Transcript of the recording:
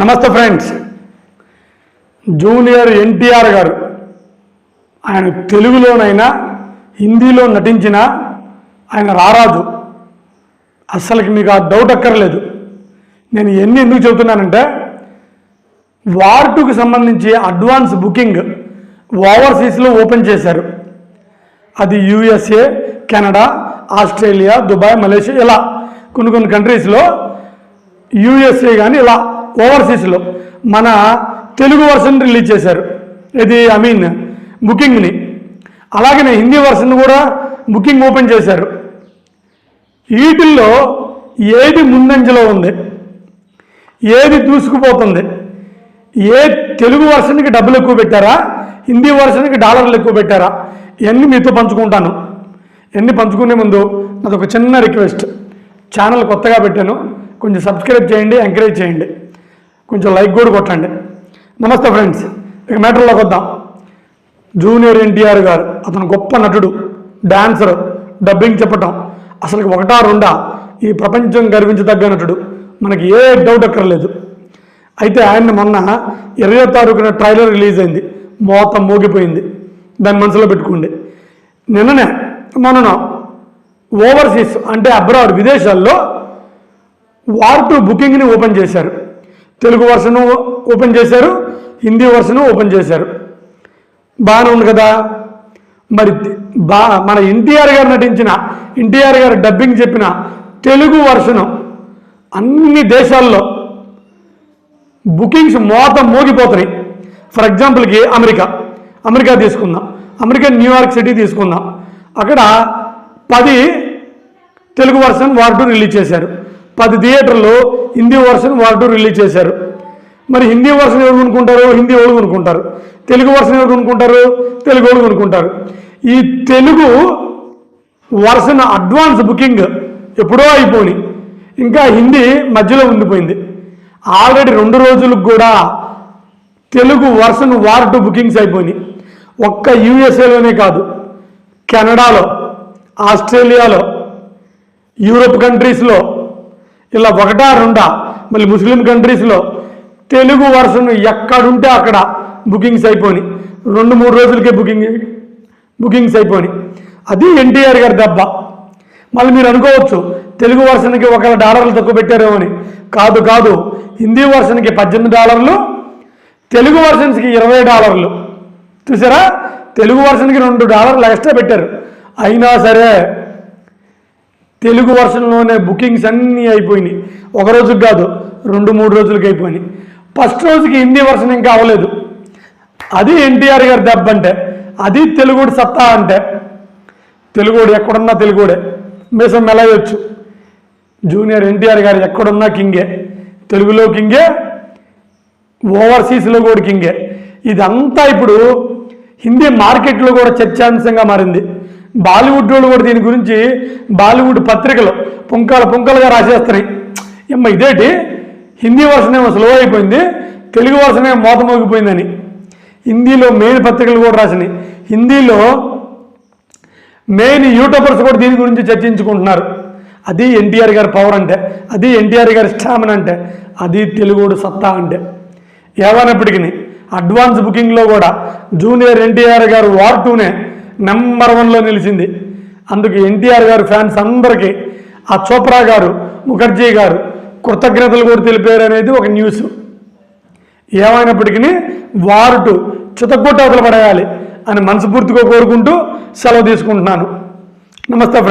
నమస్తే friends. Junior NTR గారు ఆయన తెలుగులోనైనా హిందీలో నటించిన ఆయన రారాజు. అస్సలకి మీకు ఆ డౌట్ అక్కర్లేదు. నేను ఎన్ని ఎందుకు చెబుతున్నానంటే వార్ టూకి సంబంధించి అడ్వాన్స్ బుకింగ్ ఓవర్సీస్లో ఓపెన్ చేశారు. అది USA Canada Australia Dubai Malaysia ఇలా కొన్ని కొన్ని కంట్రీస్లో యూఎస్ఏ కానీ ఇలా ఓవర్సీస్లో మన తెలుగు వర్షన్ రిలీజ్ చేశారు. ఇది ఐ మీన్ బుకింగ్ని. అలాగనే హిందీ వర్షన్ కూడా బుకింగ్ ఓపెన్ చేశారు. వీటిల్లో ఏది ముందంజలో ఉంది? ఏది దూసుకుపోతుంది? ఏ తెలుగు వర్షన్కి డబ్బులు ఎక్కువ పెట్టారా? హిందీ వర్షన్కి డాలర్లు ఎక్కువ పెట్టారా? ఇవన్నీ మీతో పంచుకుంటాను. ఇవన్నీ పంచుకునే ముందు నాది ఒక చిన్న రిక్వెస్ట్. ఛానల్ కొత్తగా పెట్టాను. కొంచెం సబ్స్క్రైబ్ చేయండి ఎంకరేజ్ చేయండి. కొంచెం లైక్ కూడా కొట్టండి. నమస్తే ఫ్రెండ్స్ ఇక మ్యాటర్లోకి వద్దాం. జూనియర్ ఎన్టీఆర్ గారు అతను గొప్ప నటుడు డాన్సర్ డబ్బింగ్ చెప్పటం అసలు ఒకటా రెండా ఈ ప్రపంచం గర్వించదగ్గ నటుడు. మనకి ఏ డౌట్ అక్కర్లేదు. అయితే ఆయన మొన్న ఇరవై తారీఖున ట్రైలర్ రిలీజ్ అయింది. మోత మోగిపోయింది. దాన్ని మనసులో పెట్టుకోండి. నిన్ననే మొన్న ఓవర్సీస్ అంటే అబ్రాడ్ విదేశాల్లో వార్ టు బుకింగ్ని ఓపెన్ చేశారు. తెలుగు వర్షన్ ఓపెన్ చేశారు హిందీ వర్షన్ ఓపెన్ చేశారు. బాగానే ఉంది కదా? మరి బా మన ఎన్టీఆర్ గారు నటించిన ఎన్టీఆర్ గారు డబ్బింగ్ చెప్పిన తెలుగు వర్షను అన్ని దేశాల్లో బుకింగ్స్ మోత మోగిపోతున్నాయి. ఫర్ ఎగ్జాంపుల్కి అమెరికా. అమెరికా తీసుకుందాం. అమెరికా న్యూయార్క్ సిటీ తీసుకుందాం. అక్కడ పది Telugu version war two release చేశారు. పది థియేటర్లు హిందీ వర్షన్ వార్ రిలీజ్ చేశారు. మరి హిందీ వర్షన్ ఎవరు కొనుక్కుంటారు? హిందీ వాళ్ళు కొనుక్కుంటారు. తెలుగు వర్షన్ ఎవరు కొనుక్కుంటారు? తెలుగు వాళ్ళు కొనుక్కుంటారు. ఈ తెలుగు వర్షన్ అడ్వాన్స్ బుకింగ్ ఎప్పుడో అయిపోయి ఇంకా హిందీ మధ్యలో ఉండిపోయింది. ఆల్రెడీ రెండు రోజులకు కూడా Telugu version war two bookings అయిపోయినాయి ఒక్క యూఎస్ఏలోనే కాదు కెనడాలో ఆస్ట్రేలియాలో యూరోప్ కంట్రీస్లో ఇలా ఒకటా రెండా? మళ్ళీ ముస్లిం కంట్రీస్లో తెలుగు వర్షన్ ఎక్కడుంటే అక్కడ బుకింగ్స్ అయిపోయినాయి. రెండు మూడు రోజులకే బుకింగ్ బుకింగ్స్ అయిపోయి అది ఎన్టీఆర్ గారి దెబ్బ. మళ్ళీ మీరు అనుకోవచ్చు తెలుగు వర్షన్కి ఒకవేళ డాలర్లు తక్కువ పెట్టారేమో అని కాదు కాదు. హిందీ వర్షన్కి పద్దెనిమిది డాలర్లు తెలుగు వర్షన్స్కి ఇరవై డాలర్లు. చూసారా? తెలుగు వర్షన్కి రెండు డాలర్లు ఎక్స్ట్రా పెట్టారు. అయినా సరే తెలుగు వర్షన్లోనే బుకింగ్స్ అన్నీ అయిపోయినాయి. ఒక రోజుకి కాదు రెండు మూడు రోజులకి అయిపోయినాయి. ఫస్ట్ రోజుకి హిందీ వర్షన్ ఇంకా అవ్వలేదు. అది ఎన్టీఆర్ గారి దెబ్బ అంటే అది తెలుగుడు సత్తా అంటే తెలుగుడు ఎక్కడున్నా తెలుగుడే. మీసం మెలయొచ్చు జూనియర్ ఎన్టీఆర్ గారు ఎక్కడున్నా కింగే. తెలుగులో కింగే ఓవర్సీస్లో కూడా కింగే. ఇదంతా ఇప్పుడు హిందీ మార్కెట్లో కూడా చర్చాంశంగా మారింది. బాలీవుడ్ వాళ్ళు కూడా దీని గురించి బాలీవుడ్ పత్రికలు పుంకాలు పుంకాలుగా రాసేస్తున్నాయి. ఇమ్మ ఇదేంటి? హిందీ వర్షన్ ఏమో స్లో అయిపోయింది తెలుగు వర్షన్ ఏమో మోత మోగిపోయిందని హిందీలో మెయిన్ పత్రికలు కూడా రాసినాయి. హిందీలో మెయిన్ యూట్యూబర్స్ కూడా దీని గురించి చర్చించుకుంటున్నారు. అది ఎన్టీఆర్ గారి పవర్ అంటే అది ఎన్టీఆర్ గారి స్టామినా అంటే అది తెలుగుడు సత్తా అంటే. ఏమైనప్పటికీ అడ్వాన్స్ బుకింగ్లో కూడా జూనియర్ ఎన్టీఆర్ గారు వార్ టూనే నెంబర్ వన్లో నిలిచింది. అందుకు ఎన్టీఆర్ గారు ఫ్యాన్స్ అందరికీ ఆ చోప్రా గారు ముఖర్జీ గారు కృతజ్ఞతలు కూడా తెలిపారు అనేది ఒక న్యూస్. ఏమైనప్పటికీ వారు టూ పడేయాలి అని మనస్ఫూర్తిగా కోరుకుంటూ సెలవు తీసుకుంటున్నాను. నమస్తే